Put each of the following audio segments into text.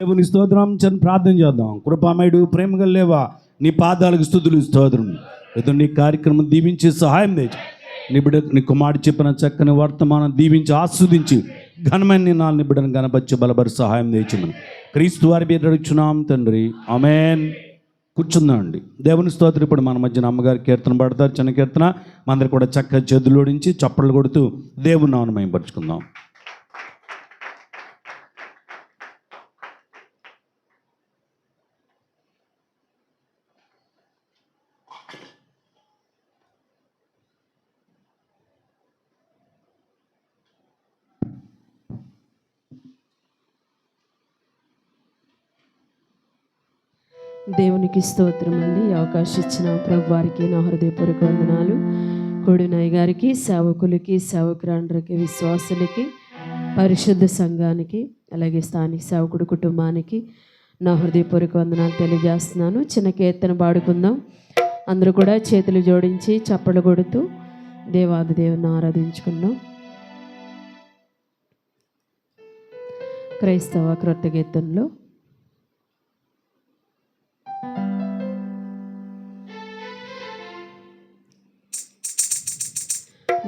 దేవుని స్తోత్రం చని ప్రార్థన చేద్దాం. కృపామయుడు ప్రేమగా లేవా నీ పాదాలకు స్థుతులు స్తోత్రం. ఏదో నీ కార్యక్రమం దీవించి సహాయం తెచ్చు నీ బిడ్డ నీ కుమారుడు చెప్పిన చక్కని వర్తమానం దీవించి ఆస్వాదించి ఘనమైన నీ నాలుగు బిడ్డను గణపరిచి బలబరి సహాయం తెచ్చమని క్రీస్తు వారి పేరు అడుగుచున్నాం తండ్రి. అమేన్ కూర్చుందామండి దేవుని స్తోత్రం ఇప్పుడు మన మధ్యన అమ్మగారి కీర్తన పడతారు చిన్న కీర్తన. మనందరు కూడా చక్కగా చేతులోడించి చప్పట్లు కొడుతూ దేవుని నామను పరుచుకుందాం దేవునికి స్తోత్రం అండి. అవకాశం ఇచ్చిన ప్రభు వారికి నా హృదయపూర్వక వందనాలు. కొడునయ్య గారికి సేవకులకి సేవకురాండ్రకి విశ్వాసులకి పరిశుద్ధ సంఘానికి అలాగే స్థానిక సేవకుడు కుటుంబానికి నా హృదయపూర్వక వందనాలు తెలియజేస్తున్నాను. చిన్న కీర్తన పాడుకుందాం. అందరూ కూడా చేతులు జోడించి చప్పలు కొడుతూ దేవాది దేవుని ఆరాధించుకుందాం. క్రైస్తవ క్రొత్త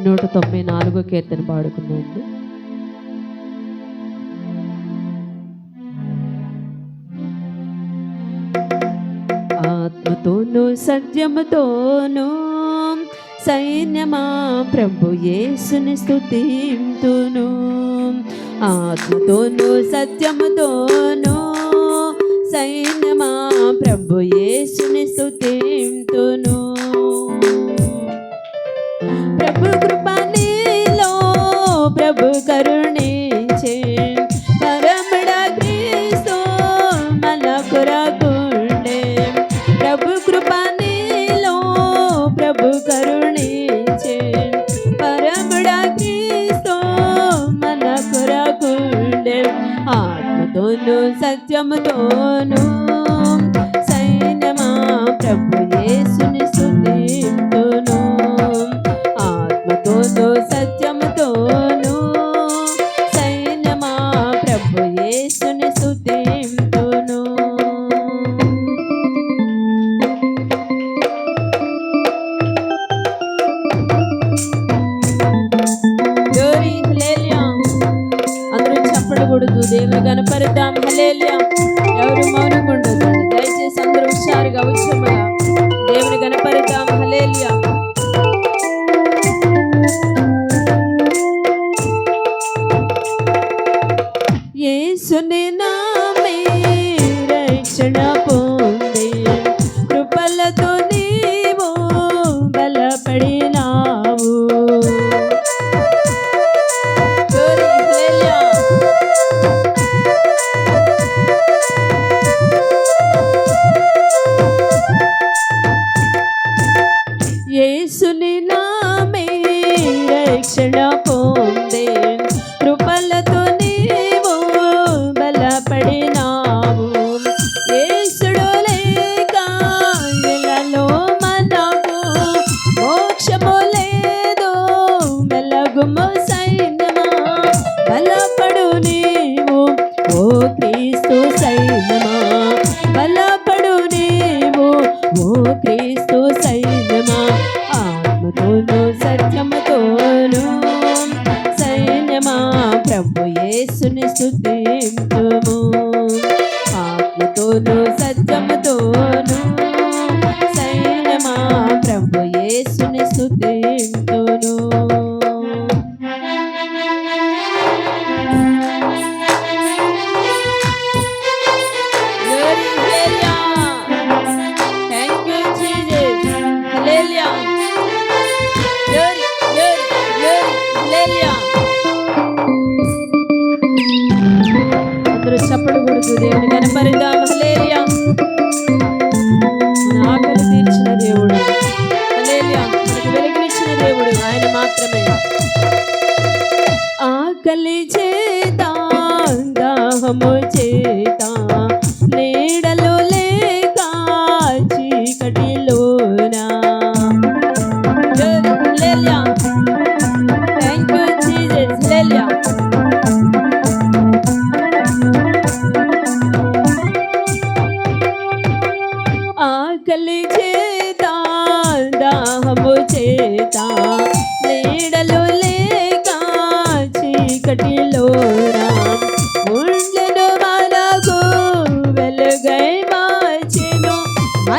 నూట తొంభై నాలుగో కీర్తన పాడుకున్నాను ఆత్మతోనూ సత్యముతోనూ సైన్యమా ప్రభు యేసుని స్థుతింతును ఆత్మతోనూ సత్యముతోనూ సైన్యమా ప్రభు యేసుని స్తుతింతును ప్రభు కృప నీలో ప్రభు కరుణించే పరమడ క్రీస్తు మన కొరకుండే ప్రభు కృప నీలో ప్రభు కరుణించే పరమడ క్రీస్తు మన కొరకుండే ఆత్మతోను సత్యముతోను సైన్యమా కొడుతూ దేవుని ఎవరు మౌనంగా ఉండదు దయచేసి అందరూ హుషారుగా ఉత్సవగా దేవుని కనపరుద్దాం హల్లెలూయా. రక్షణ పొందే అందరూ చప్పడు కొడుతూ దేవుని కనపరిద్దాం హల్లెలూయా ఆకలి చేత దాహము చేత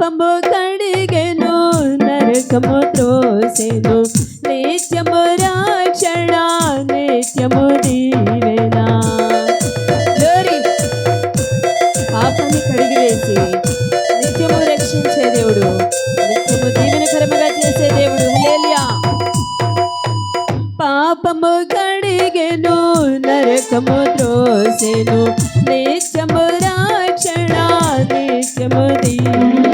పాపము కడిగెను నరకము త్రోసెను. నిత్యము రక్షణ నిత్యము దీవెన. గ్లోరీ పాపాన్ని కడిగివేసి నిత్యము రక్షించే దేవుడు. నిత్యము దీవెనకరముగా చేసే దేవుడు. హల్లెలూయా. పాపము కడిగెను నరకము త్రోసెను. నిత్యము రక్షణ నిత్యము దీవెన.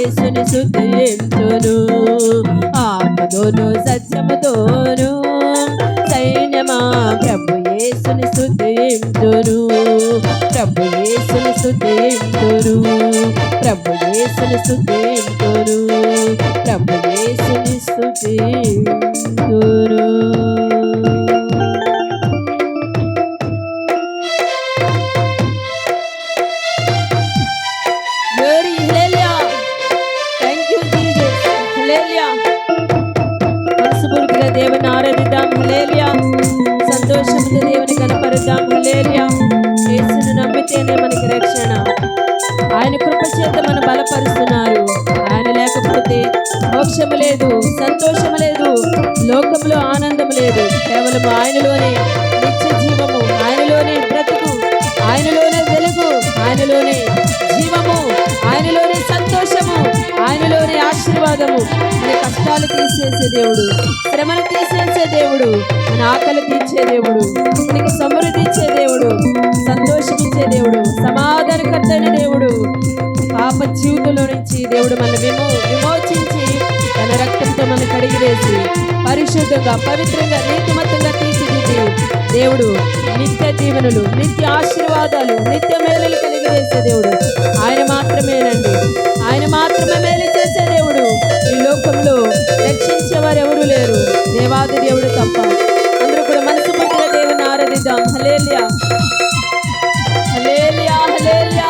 యేసుని స్తుతించును. ఆత్మతోను సత్యముతోను సైన్యమా ప్రభు యేసుని స్తుతించును. ప్రభు యేసుని స్తుతించును. ప్రభు యేసుని స్తుతించును. ప్రభు యేసుని స్తుతించును. ఆయన కృప చేత మనం బలపరుస్తున్నారు. ఆయన లేకపోతే మోక్షము లేదు సంతోషం లేదు లోకంలో ఆనందం లేదు. కేవలం ఆయనలోనే నిత్య జీవము ఆయనలోనే బ్రతుకు ఆయనలోనే వెలుగు ఆయనలోనే జీవము ఆయనలోనే సంతోషము ఆయనలోనే ఆశీర్వాదము. మన కష్టాలు తీసేసే దేవుడు శ్రమను తీసేసే దేవుడు మన ఆకలి తీర్చే దేవుడు మనకి సమృద్ధి ఇచ్చే దేవుడు సంతోషమిచ్చే దేవుడు. సమాధానకర్త దేవుడు. పాప జీవితంలో నుంచి దేవుడు మన విమో విమోచించి తన రక్తంతో మన కడిగివేసి పరిశుద్ధంగా పవిత్రంగా నీతిమత్తంగా తీర్చిదిద్ది. దేవుడు నిత్య జీవనులు నిత్య ఆశీర్వాదాలు నిత్య మేలులు కలిగివేసే దేవుడు. ఆయన మాత్రమేనండి. ఆయన మాత్రమే మేలు చేసే దేవుడు. ఈ లోకంలో రక్షించేవారు ఎవరు లేరు. దేవాది దేవుడు తప్ప. అందరూ కూడా మనసు పట్టిన దేవుని ఆరాధిద్దాం. Hallelujah hallelujah hallelujah